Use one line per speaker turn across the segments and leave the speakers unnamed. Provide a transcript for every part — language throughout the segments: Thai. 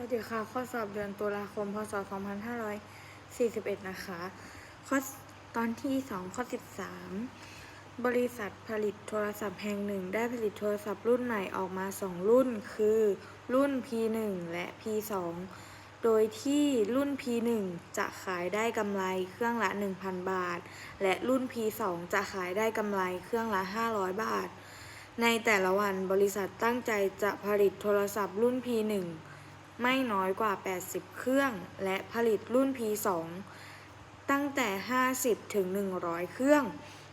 วัสดีค่ะ ข้อสอบเดือนตุลาคม พศ 2541 นะคะ ข้อตอนที่ 2 ข้อ 13 บริษัทผลิตโทรศัพท์แห่งหนึ่ง ได้ผลิตโทรศัพท์รุ่นใหม่ออกมา 2 รุ่น คือรุ่น P1 และ P2 โดยที่รุ่น P1 จะขายได้กำไรเครื่องละ 1,000 บาท และรุ่น P2 จะขายได้กำไรเครื่องละ 500 บาท ในแต่ละวันบริษัทตั้งใจจะผลิตโทรศัพท์รุ่น P1 ไม่น้อยกว่า 80 เครื่อง และผลิตรุ่น P2 ตั้งแต่ 50 ถึง 100 เครื่อง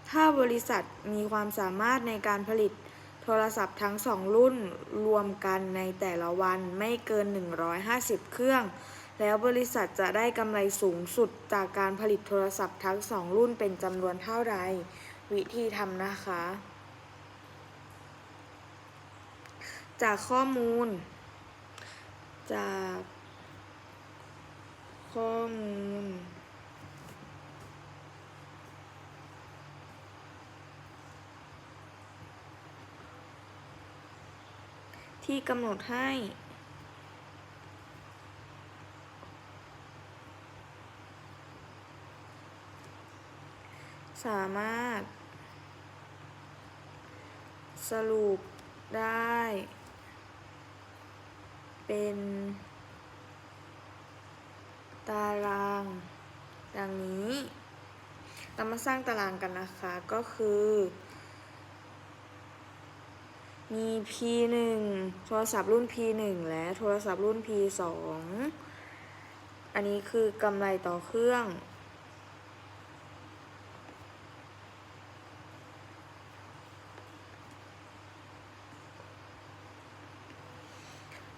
ถ้าบริษัทมีความสามารถในการผลิตโทรศัพท์ทั้ง 2 รุ่นรวมกันในแต่ละวันไม่เกิน 150 เครื่อง แล้วบริษัทจะได้กำไรสูงสุดจากการผลิตโทรศัพท์ทั้ง 2 รุ่นเป็นจำนวนเท่าใดวิธีทำนะคะ จากข้อมูล จากข้อมูล ที่กำหนดให้สามารถ สรุปได้ เป็น ตาราง ดังนี้ เรามาสร้างตารางกันนะคะ ก็คือ มี P1 โทรศัพท์รุ่น P1 และโทรศัพท์รุ่น P2 อันนี้คือกำไรต่อเครื่อง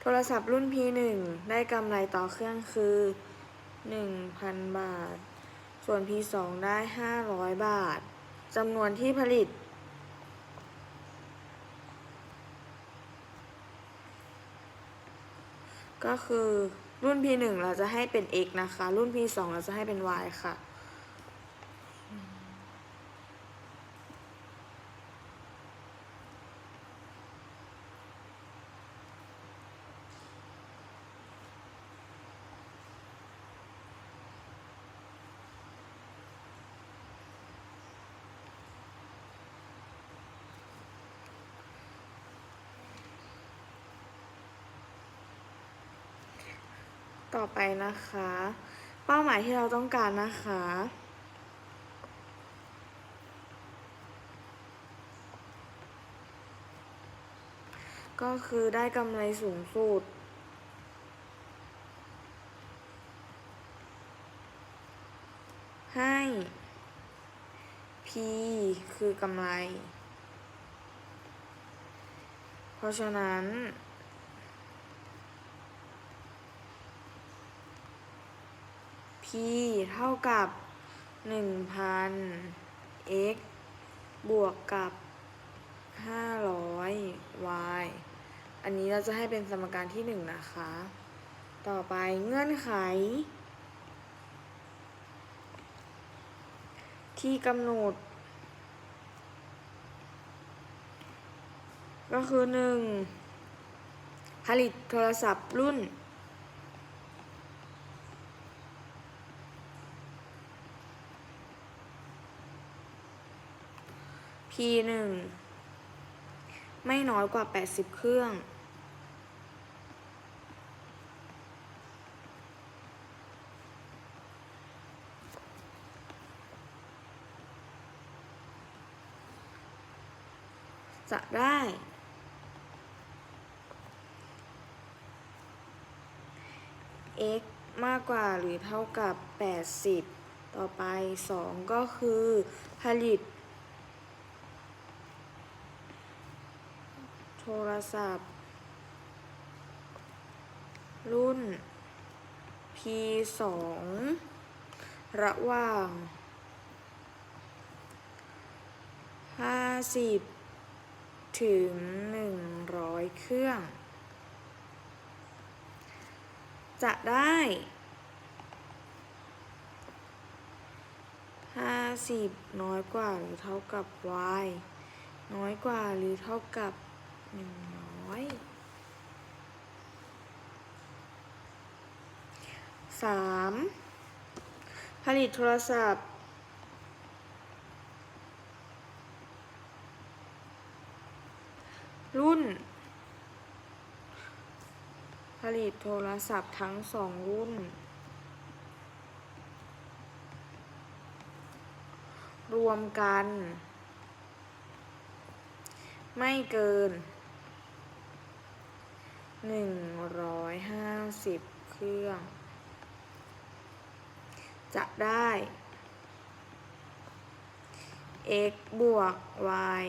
โทรศัพท์รุ่น P1 ได้กำไรต่อเครื่องคือ 1,000 บาท ส่วน P2 ได้ 500 บาทจำนวนที่ผลิต ก็คือรุ่น P1 เราจะให้เป็น x นะคะ รุ่น P2 เราจะให้เป็น y ค่ะ ต่อไปนะคะ เป้าหมายที่เราต้องการนะคะ ก็คือได้กำไรสูงสุดให้ P คือกำไร เพราะฉะนั้น เท่ากับ1,000 x บวกกับ500 y อันนี้เราจะให้เป็นสมการที่1นะคะ ต่อไปเงื่อนไข ที่กำหนด ก็คือ 1. ผลิตโทรศัพท์รุ่น P หนึ่งไม่น้อยกว่า 80 เครื่อง จะได้ x มากกว่าหรือเท่ากับ 80 ต่อไป 2 ก็คือผลิต โทรศัพท์ รุ่น P2 ระหว่าง 50 ถึง 100 เครื่อง จะได้ 50 น้อยกว่าหรือเท่ากับ y น้อยกว่าหรือเท่ากับ 100สามผลิตโทรศัพท์รุ่น ผลิตโทรศัพท์ทั้งสองรุ่น รวมกัน ไม่เกิน หนึ่งร้อยห้าสิบเครื่อง จะได้ x บวก y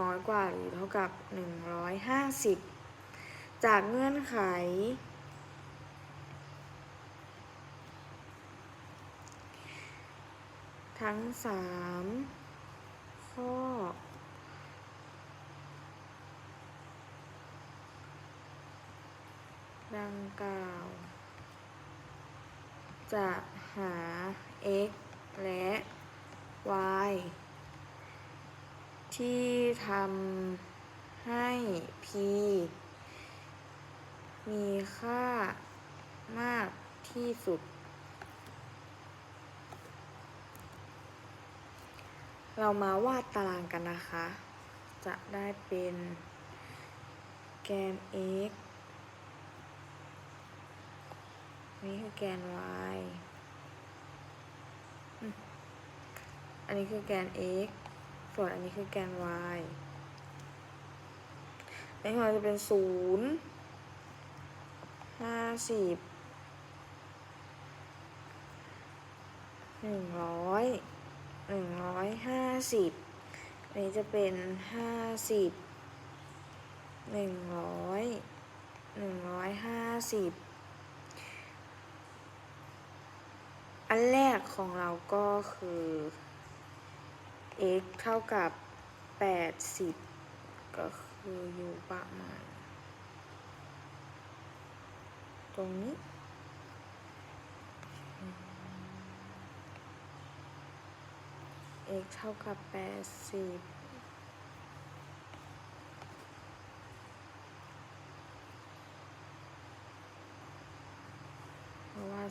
น้อยกว่าหรือเท่ากับ 150 จากเงื่อนไข ทั้ง 3 ข้อ ดังกล่าว จะหา x และ y ที่ทำให้ p มีค่ามากที่สุด เรามาวาดตารางกันนะคะ จะได้เป็นแกน x นี่คือแกน y อันนี้คือแกน x ส่วนอันนี้คือแกน y ในของเราจะเป็นศูนย์ห้าสิบหนึ่งร้อยหนึ่งร้อยห้าสิบอันนี้จะเป็นห้าสิบหนึ่งร้อยหนึ่งร้อยห้าสิบ อันแรกของเราก็คือ x เท่ากับ 80 ก็คืออยู่ประมาณ ตรงนี้ x เท่ากับ 80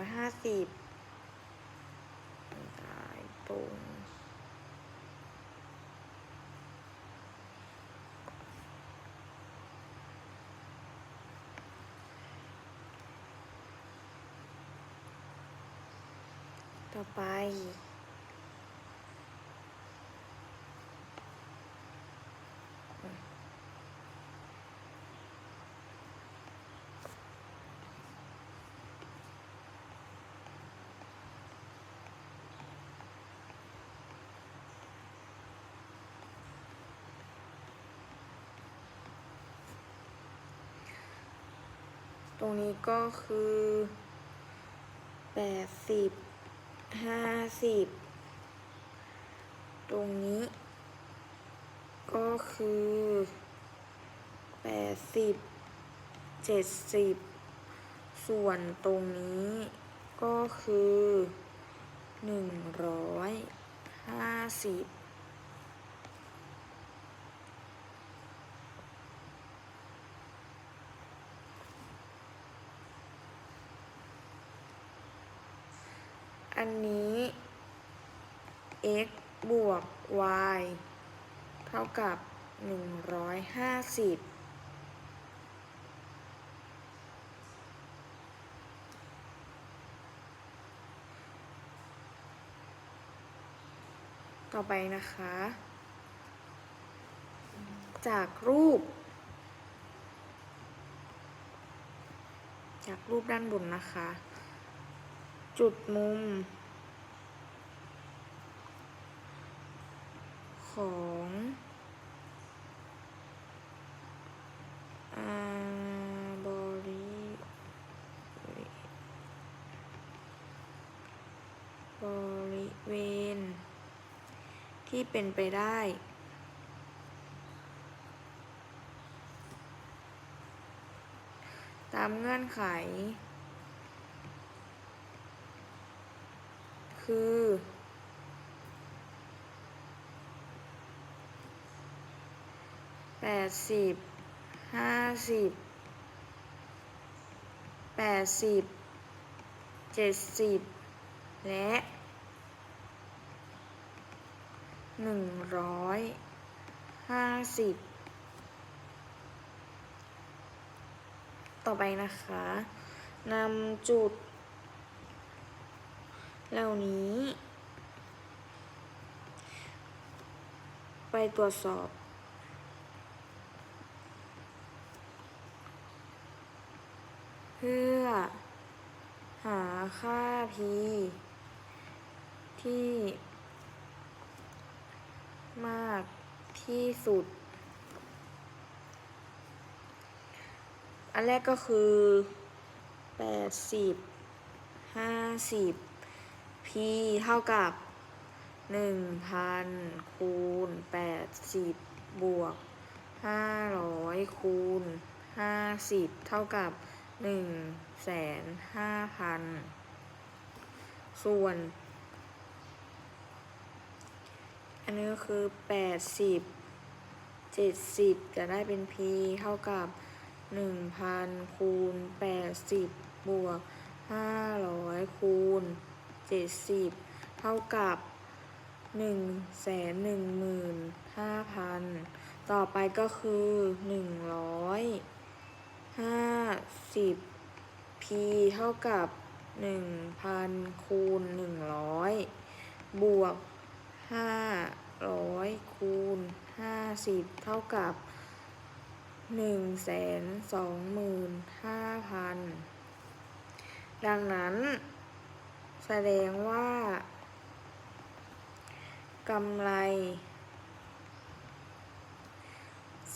อยห้าสิบตายตรงต่อไป ตรงนี้ก็คือแปดสิบห้าสิบตรงนี้ ก็คือแปดสิบเจ็ดสิบส่วนตรงนี้ ก็คือหนึ่งร้อยห้าสิบ อันนี้ x บวก y เท่ากับ 150ต่อไปนะคะ จากรูป จากรูปด้านบนนะคะ จุดมุม ของอาบริบริเวณ ที่เป็นไปได้ตามเงื่อนไข คือ แปดสิบ ห้าสิบ แปดสิบ เจ็ดสิบ และหนึ่งร้อยห้าสิบ ต่อไปนะคะนำจุด เหล่านี้ ไปตรวจสอบเพื่อ หาค่า p ที่ มากที่สุด อันแรกก็คือแปดสิบห้าสิบ p เท่ากับหนึ่งพันคูณแปดสิบบวกห้าร้อยคูณห้าสิบเท่ากับหนึ่งแสนห้าพันส่วน อันนี้ก็คือแปดสิบเจ็ดสิบจะได้เป็น p เท่ากับหนึ่งพันคูณแปดสิบบวกห้าร้อยคูณ เจ็ดสิบเท่ากับหนึ่งแสนหนึ่งหมื่นห้าพันต่อไปก็คือหนึ่งร้อยห้าสิบ p เท่ากับหนึ่งพันคูณหนึ่งร้อยบวกห้าร้อยคูณห้าสิบเท่ากับหนึ่งแสนสองหมื่นห้าพันดังนั้น แสดงว่ากำไร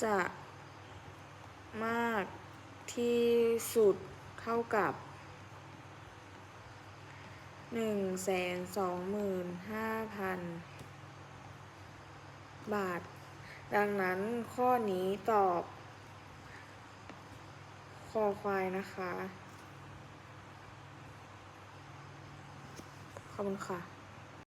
จะมากที่สุดเท่ากับหนึ่งแสนสองหมื่นห้าพันบาท ดังนั้นข้อนี้ตอบ คอควายนะคะ ขอบคุณค่ะ